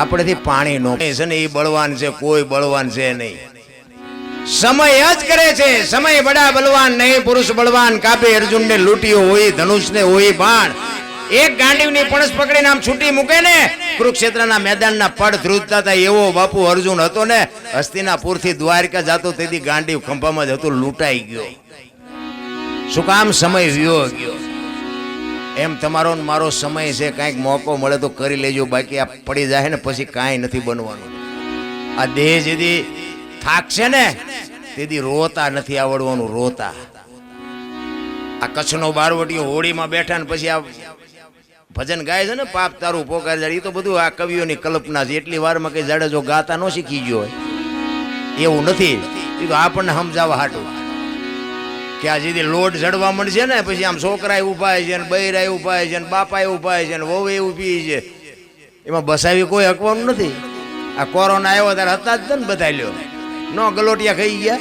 આપણેથી પાણી નો છે ને એ બળવાન છે, કોઈ બળવાન છે નહીં. સમય જ કરે છે, સમય બડા બળવાન નહીં, પુરુષ બળવાન, કાપે અર્જુન ને લૂંટ્યો હોય ધનુષ ને હોય, બાણ. એક ગાંડીવની પણસ પકડીને આમ છૂટી મૂકે ને, કુરુક્ષેત્રના મેદાનના પડ ધ્રુજતા હતા, એવો બાપુ અર્જુન હતો ને, હસ્તિનાપુરથી દ્વારકા જતો તેથી ગાંડીવ ખંભામાં જ હતું, લૂંટાઈ ગયો. શું કામ સમય વ્યો ગયો એમ તમારો ને મારો સમય છે, કાંઈક મોકો મળે તો કરી લેજો, બાકી આ પડી જાય ને પછી કાંઈ નથી બનવાનું. આ દેહ જેથી થાકશે ને તેથી રોતા નથી આવડવાનું, રોતા. આ કચ્છનો બારવટીઓ હોળીમાં બેઠા ને પછી આ ભજન ગાય છે ને, પાપ તારું પોકાર જાય એ તો બધું આ કવિઓની કલ્પના છે. એટલી વારમાં કઈ જાડેજો ગાતા ન શીખી ગયો એવું નથી. એ તો આપણને સમજાવવા હાટું. કે આ સીધી લોટ જડવા મળશે ને, પછી આમ છોકરા ઊભા છે ને બૈરા ઊભા છે ને બાપા ઊભા છે ને વહુ ઊભી છે. એમાં બસાવી કોઈ હકવાનું નથી. આ કોરોના આવ્યો ત્યારે હતા જ ને બધા લ્યો. નો ગલોટિયા ખાઈ ગયા.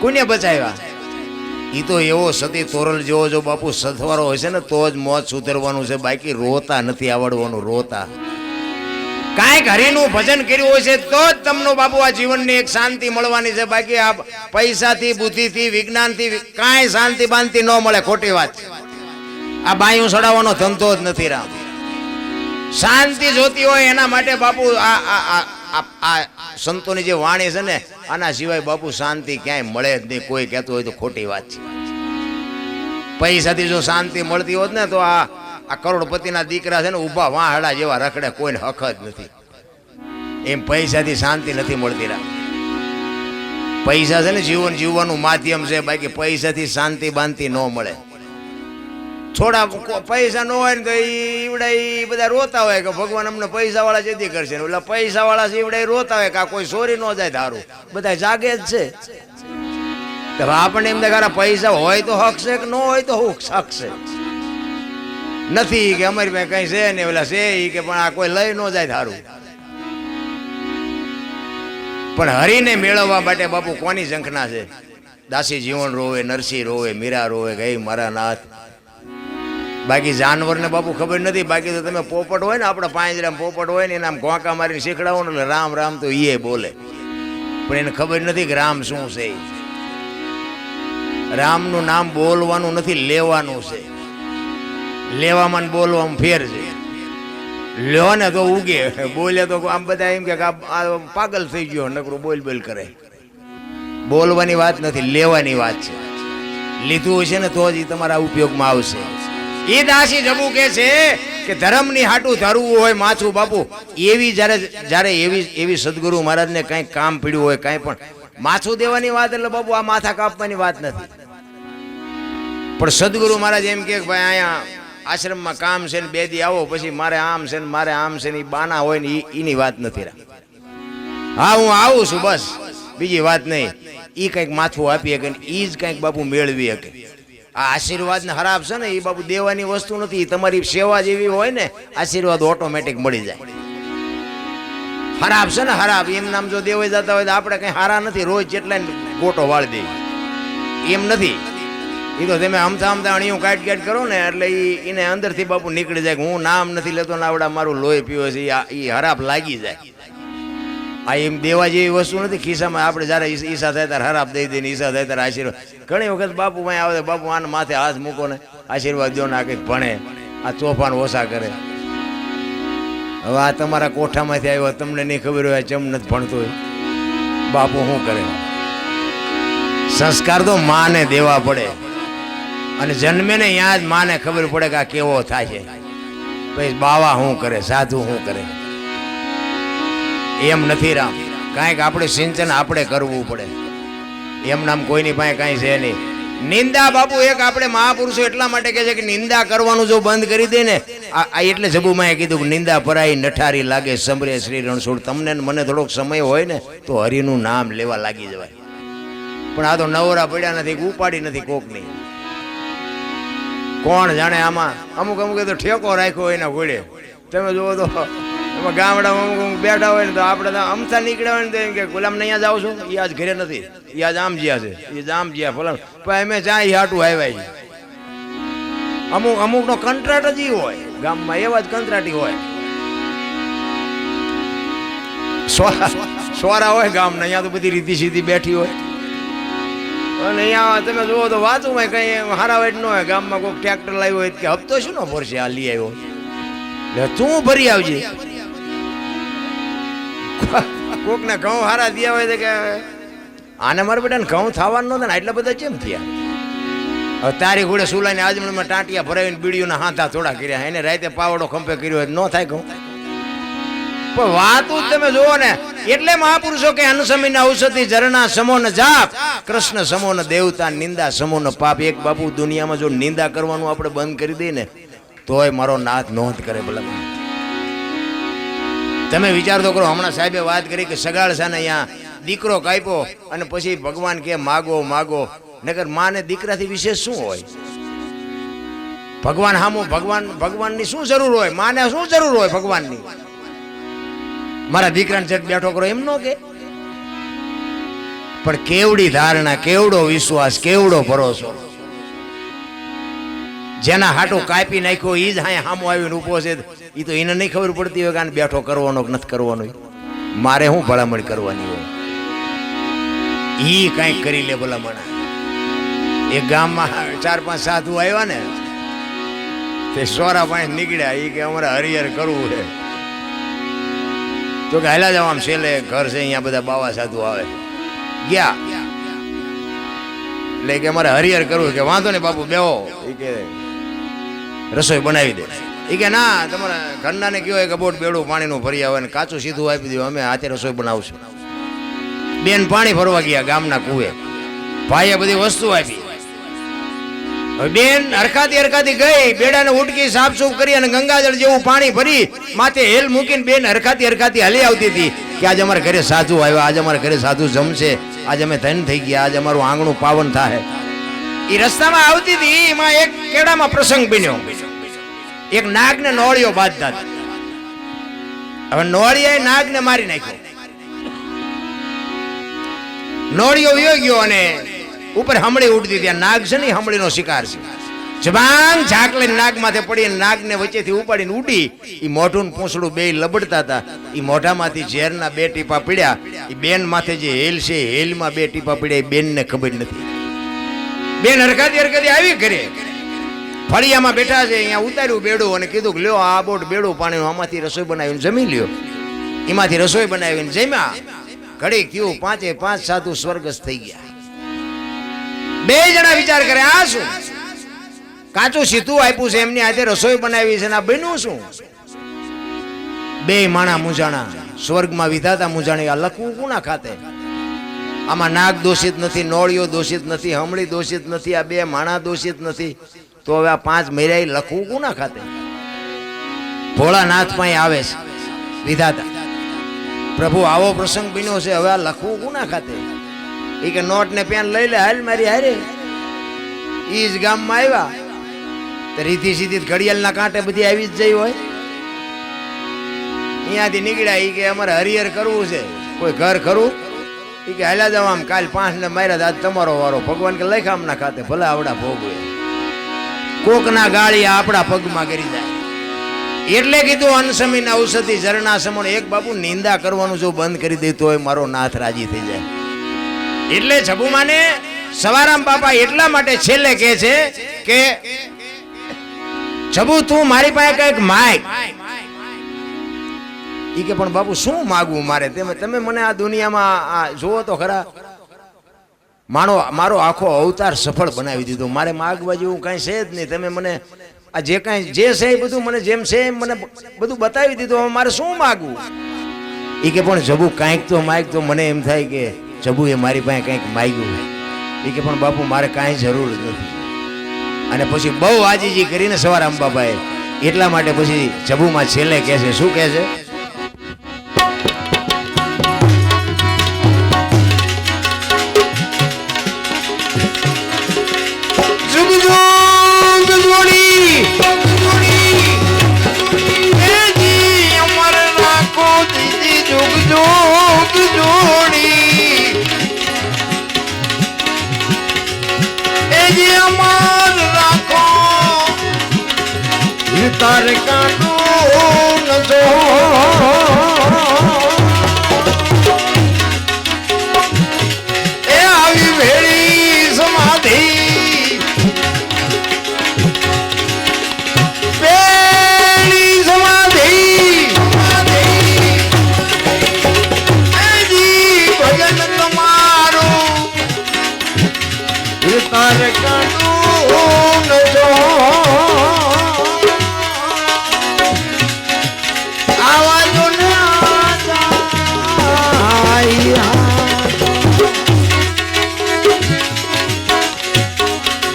કોને બચાવ્યા? એ તો એવો સતી તોરલ જેવો જો બાપુ સથવારો હશે ને, તો જ મોત સુધરવાનું છે. બાકી રોતા નથી, આવડવાનું, રોતા. કાંઈક હરિનું ભજન કર્યું હોય છે, તો જ તમને બાપુ આ જીવનની એક શાંતિ મળવાની છે. બાકી આ પૈસાથી, બુદ્ધિથી, વિજ્ઞાનથી કાંઈ શાંતિ બાંતિ ન મળે, ખોટી વાત આ બાયું સડાવવાનો ધંધો જ નથી રામ. શાંતિ જોતી હોય એના માટે બાપુ આ આ સંતોની જે વાણી છે ને, આના સિવાય બાપુ શાંતિ ક્યાંય મળે જ નહીં. કોઈ કહેતું હોય તો ખોટી વાત છે. પૈસાથી જો શાંતિ મળતી હોત ને, તો આ આ કરોડપતિના દીકરા છે ને ઊભા વાહડા જેવા રખડે, કોઈને હક જ નથી. એમ પૈસાથી શાંતિ નથી મળતી રા. પૈસા છે ને જીવન જીવવાનું માધ્યમ છે, બાકી પૈસાથી શાંતિ બાંતિ ન મળે. થોડા પૈસા ન હોય ને તો ઈવડા બધા રોતા હોય કે ભગવાન અમને પૈસા વાળા જેથી કરશે. ને ઓલા પૈસા વાળા છે ઈવડા રોતા હોય કે આ કોઈ ચોરી ન જાય ધારું. બધા જાગે જ છે. આપણને એમ દેખાડા પૈસા હોય તો હક કે ન હોય તો હક છે. નથી કે અમારી પાસે કઈ છે ને ઓલા છે એ કે પણ આ કોઈ લઈ ન જાય થારું પણ હરીને મેળવવા માટે બાપુ કોની ઝંખના છે? દાસી જીવન રોવે, નરસિંહ રોવે, મીરા રોવે ગઈ મારા નાથ. બાકી જાનવરને બાપુ ખબર નથી, બાકી તો તમે પોપટ હોય ને, આપણે પાંજરામ પોપટ હોય ને એને આમ ઘોંકા મારીને શીખડાવો ને, એટલે રામ રામ તો એ બોલે. પણ એને ખબર નથી કે રામ શું છે રામનું નામ બોલવાનું નથી, લેવાનું છે. લેવામાં બોલવામાં ફેર છે. લ્યો ને તો ઉગે. બોલે તો આમ બધા એમ કે પાગલ થઈ ગયો, નકરું બોલ બોલ કરે. બોલવાની વાત નથી, લેવાની વાત છે. લીધું હશે ને તો જ તમારા ઉપયોગમાં આવશે. એ દાસી જબુ કે છે કે ધર્મની હાટું ધરવું હોય માથું બાપુ. એવી જ્યારે જ્યારે એવી એવી સદગુરુ મહારાજને કાંઈ કામ પીડ્યું હોય, કાંઈ પણ. માથું દેવાની વાત એટલે બાપુ આ માથા કાપવાની વાત નથી. પણ સદગુરુ મહારાજ એમ કે ભાઈ અહીંયા આશ્રમમાં કામ છે ને બે દી આવો, પછી મારે આમ છે ને મારે આમ છે ને એ બાના હોય ને એની વાત નથી રા હા, હું આવું છું બસ. બીજી વાત નહીં. એ કંઈક માથું આપી શકે ને એ જ કંઈક બાપુ મેળવી શકે. આ આશીર્વાદ ને ખરાબ છે ને એ બાપુ દેવાની વસ્તુ નથી. તમારી સેવા જેવી હોય ને, આશીર્વાદ ઓટોમેટિક મળી જાય. ખરાબ છે ને ખરાબ એમ નામ જો દેવાઈ જતા હોય તો આપણે કઈ હારા નથી. રોજ જેટલા ગોટો વાળી દઈએ. એમ નથી. એ તો તમે આમતા આમતા અણીયું કાટ કાટ કરો ને, એટલે એને અંદરથી બાપુ નીકળી જાય હું નામ નથી લેતો ને આવડા મારું લોહી પીવો છે એ હરાપ લાગી જાય. આ એમ દેવા જેવી વસ્તુ નથી, ખિસ્સામાં આપણે જ્યારે ઈસા થાય ત્યારે હરાપ દઈ દઈને ઈસા થાય ત્યારે આશીર્વાદ. ઘણી વખત બાપુ માં આવે, બાપુ આને માથે હાથ મૂકો ને આશીર્વાદ દો ને આ કંઈક ભણે, આ તોફાન ઓછા કરે. હવે આ તમારા કોઠામાંથી આવ્યો, તમને નહીં ખબર હોય ચમ નથી ભણતો હોય. બાપુ શું કરે? સંસ્કાર તો માને, દેવા પડે. અને જન્મે ને ત્યાં જ માને ખબર પડે કે આ કેવો થાય છે. પછી બાવા શું કરે, સાધુ શું કરે? એમ નથી રામ. કાંઈક આપણે સિંચન આપણે કરવું પડે. એમ નામ કોઈની પાસે કાંઈ છે નહીં. નિંદા બાપુ, એક આપણે મહાપુરુષો એટલા માટે કહે છે કે નિંદા કરવાનું જો બંધ કરી દે ને, આ એટલે જબુમાએ કીધું કે નિંદા પરાઈ નઠારી લાગે સમરે શ્રી રણછોડ. તમને મને થોડોક સમય હોય ને, તો હરિનું નામ લેવા લાગી જવાય. પણ આ તો નવરા પડ્યા નથી, ઉપાડી નથી કોકની. કોણ જાણે આમાં? અમુક અમુક તો ઠેકો રાખ્યો એના ઘોડે. તમે જુઓ તો, એમાં ગામડામાં અમુક અમુક બેઠા હોય ને તો આપણે અમથા નીકળ્યા હોય ને તો એમ કે, ગુલામ અહીંયા જાવ છો? એ આજ ઘરે નથી. એ આજ આમ જ્યાં છે. એ આમ જ્યાં ફલાણ. પણ અમે જ્યાં એ હાટું આવ્યા છીએ. અમુક અમુકનો કંટ્રાટ જ હોય. ગામમાં એવા જ કંટ્રાટી હોય. સોરા હોય ગામ ને અહીંયા તો બધી રીતિ સીધી બેઠી હોય. અને અહીંયા તમે જુઓ તો વાતું કઈ હારા વાઈટ ન હોય. ગામમાં કોઈ ટ્રેક્ટર લાવ્યો હોય કે હપ્તો શું નો ભરશે? આ લઈ આવ્યો. એટલે તું ભરી આવજે. કોકને ઘઉં હારા દિયા હોય કે, આને મારા બેટાને ઘઉં થવાનું નહોતા ને એટલા બધા કેમ થયા? તારી ઘોડે સુલાઈને આજમણમાં ટાંટિયા ભરાવીને બીડીઓના હાથા થોડા કર્યા. એને રાતે પાવડો ખંભે કર્યો ન થાય ઘઉં. પણ વાતું તમે જુઓ ને, એટલે મહાપુરુષો કે અનુસમીના ઔષધિ ઝરણા સમોન જાપ, કૃષ્ણ સમોન દેવતા, નિંદા સમોન પાપ. એક બાપુ દુનિયામાં જો નિંદા કરવાનું આપણે બંધ કરી દઈએ ને, તોય મારો નાથ નોંધ કરે ભલા. તમે વિચાર તો કરો, હમણાં સાહેબે વાત કરી કે સગાળ છે ને અહીંયા દીકરો કાપ્યો અને પછી ભગવાન કે માગો માગો. નગર માને દીકરાથી વિશેષ શું હોય? ભગવાન હામું ભગવાન, ભગવાનની શું જરૂર હોય? માને શું જરૂર હોય ભગવાનની? મારા દીકરાને છેક બેઠો કરો એમ નો કે. પણ કેવડી ધારણા, કેવડો વિશ્વાસ, કેવડો ભરોસો. જેના હાટો કાપી નાખ્યો, ઈ જ હાય હામો આવીને ઊભો છે. એ તો એને નહીં ખબર પડતી હોય કે બેઠો કરવાનો કે નથી કરવાનો. મારે શું ભલામણ કરવાની હોય? એ કાંઈક કરી લે ભલામણ. એ ગામમાં ચાર પાંચ સાધુ આવ્યા ને, તે સોરા પાંચ નીકળ્યા. એ કે અમારે હરિહર કરવું છે. તો કે હાલા જાવ આમ છેલ્લે ઘર છે, અહીંયા બધા બાવા સાધુ આવે. ગયા. એટલે કે અમારે હરિહર કરવું કે વાંધો ને બાપુ, બેહો. એ કે રસોઈ બનાવી દે. એ કે ના, તમારા ઘરનાને કયો કે બોટ બેડું પાણીનું ભરી આવે ને કાચું સીધું આપી દઉં અમે હાથે રસોઈ બનાવશું. બેન પાણી ભરવા ગયા ગામના કુએ ભાઈએ બધી વસ્તુ આપી. બેન હરખાતી હરખાતી ગઈ, બેડાને ઉટકી સાફસૂફ કરી અને ગંગાજળ જેવું પાણી ભરી માથે હેલ મૂકીને બેન હરખાતી હરખાતી હાલી આવતી હતી કે આજે અમારા ઘરે સાધુ આવ્યો, આજે અમારા ઘરે સાધુ જમશે, આજે અમે ધન થઈ ગયા, આજે અમારું આંગણું પાવન થાય એ રસ્તામાં આવતી હતી, એમાં એક કેડામાં પ્રસંગ બન્યો. એક નાગને નોળિયો બાંધતા હવે નોળિયાએ નાગને મારી નાખ્યો. નોળિયો વિયો ગયો અને ઉપર હમણી ઉડતી ત્યાં નાગ છે ને હમળીનો શિકાર છે. જબાંગ ઝાકલે નાગ માથે પડી નાગને વચ્ચેથી ઉપાડીને ઉડી. એ મોઢું પૂંછડું બે લબડતા હતા. એ મોઢામાંથી ઝેરના બે ટીપા પીડ્યા. એ બેન માથે જે હેલ છે હેલમાં બે ટીપા પીડ્યા. એ બેનને ખબર નથી. બેન હરખાતી હરખાતી આવી ઘરે. ફળિયામાં બેઠા છે, અહીંયા ઉતાર્યું બેડું અને કીધું કે, લ્યો, આ બોટ બેડું પાણીનું આમાંથી રસોઈ બનાવીને જમી લ્યો. એમાંથી રસોઈ બનાવીને જમ્યા. ઘડીક થયું પાંચે પાંચ, સાધુ સ્વર્ગસ્થ થઈ ગયા. બે જણા વિચાર કરે, આ શું? કાચું સીધું આપ્યું છે, એમની હાથે રસોઈ બનાવી છે ને આ બન્યું શું? બે માણા મૂંઝાણા, સ્વર્ગમાં વિધાતા મૂંઝાણી, આ લખવું કોના ખાતે? આમાં નાગ દોષિત નથી, નોળિયો દોષિત નથી, હમળી દોષિત નથી, આ બે માણા દોષિત નથી. તો હવે આ પાંચ મેરાઈ લખવું કોના ખાતે? ભોળાનાથ પાસે આવે છે, વિધાતા. પ્રભુ, આવો પ્રસંગ બન્યો છે, હવે આ લખવું કોના ખાતે? એ કે નોટ ને પેન લઈ લે, હાલ મારી હારે. ઈ જ ગામમાં આવ્યા. તો રીધી સીધી ઘડિયાળના કાંટે બધી આવી જ જઈ હોય. અહીંયાથી નીકળ્યા એ કે અમારે હરિહર કરવું છે. કોઈ ઘર ખરું? એ કે હાલા જાવ આમ, કાલ પાંચ ને માર્યા દાદ તમારો વારો. ભગવાન કે લખામ ના ખાતે, ભલે આવડા ભોગવે કોકના ગાળી આપણા પગમાં કરી જાય. એટલે કીધું, અનસમીના ઔષધિ ઝરણા સમણ એક બાપુ નિંદા કરવાનું જો બંધ કરી દેતો હોય મારો નાથ રાજી થઈ જાય. એટલે જબુમાને સવારામ બાપા એટલા માટે છેલ્લે કહે છે કે, જબુ, તું મારી પાસે કંઈક માય ઈ કે, પણ બાપુ, શું માગવું મારે? તમે તમે મને આ દુનિયામાં આ જુઓ તો ખરા. મારો મારો આખો અવતાર સફળ બનાવી દીધો. મારે માગવા જેવું કાંઈ છે જ નહીં. તમે મને આ જે કાંઈ, જે છે એ બધું મને જેમ છે એમ મને બધું બતાવી દીધું. મારે શું માગવું? એ કે, પણ જબુ, કાંઈક તો માગ તો મને એમ થાય કે જબુ એ મારી પાસે કંઈક માગ્યું એ કે, પણ બાપુ, મારે કાંઈ જરૂર નથી. અને પછી બહુ આજીજી કરીને સવાર બાબાએ એટલા માટે પછી જબુમાં છેલ્લે કહે છે. શું કહે છે?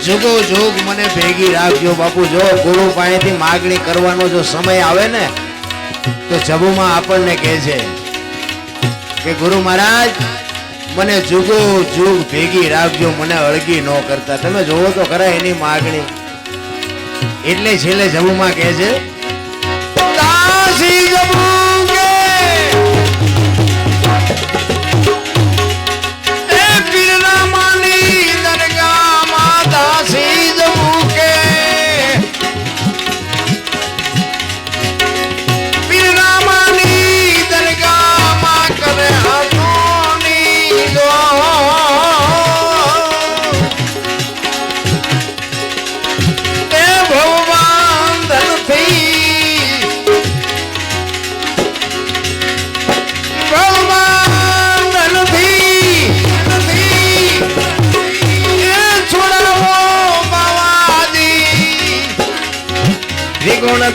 જુગો જોગ મને ભેગી રાખજો બાપુ. જો ગુરુ પાસેથી માગણી કરવાનો જો સમય આવે ને, તો જબુમાં આપણને કહે છે કે, ગુરુ મહારાજ, મને જુગો જુગ ભેગી રાખજો, મને અળગી ન કરતા. તમે જોવો તો ખરા એની માગણી. એટલે છેલ્લે જબુમાં કહે છે જબુ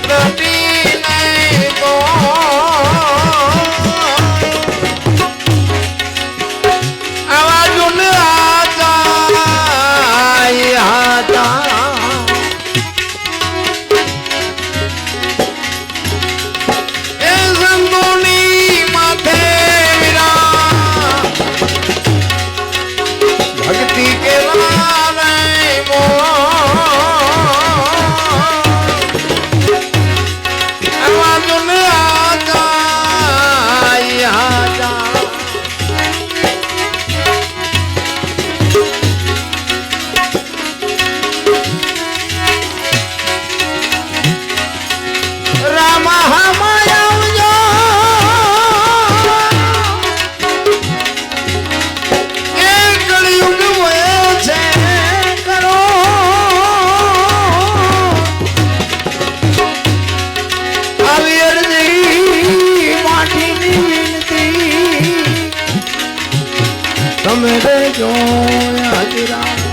The beat. હાજરા તમે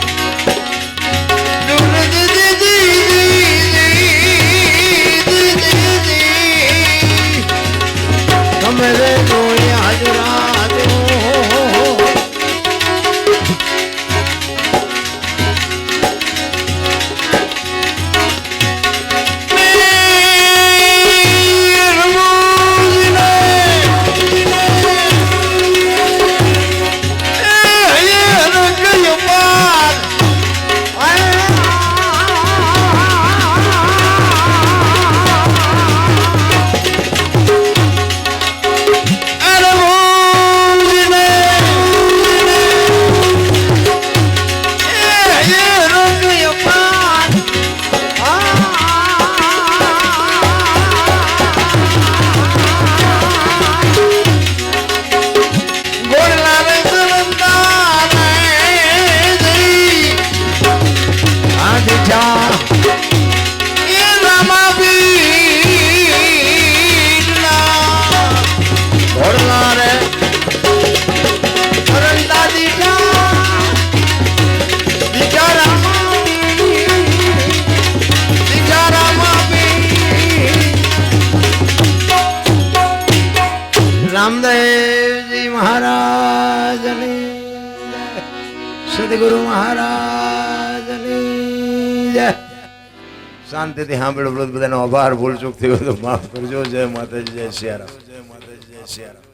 શાંતિથી સાંભળ્યો બધાનો આભાર ભૂલ ચૂક થયો તો માફ કરજો. જય માતાજી, જય શિયારામ જય માતાજી, જય સિયારામ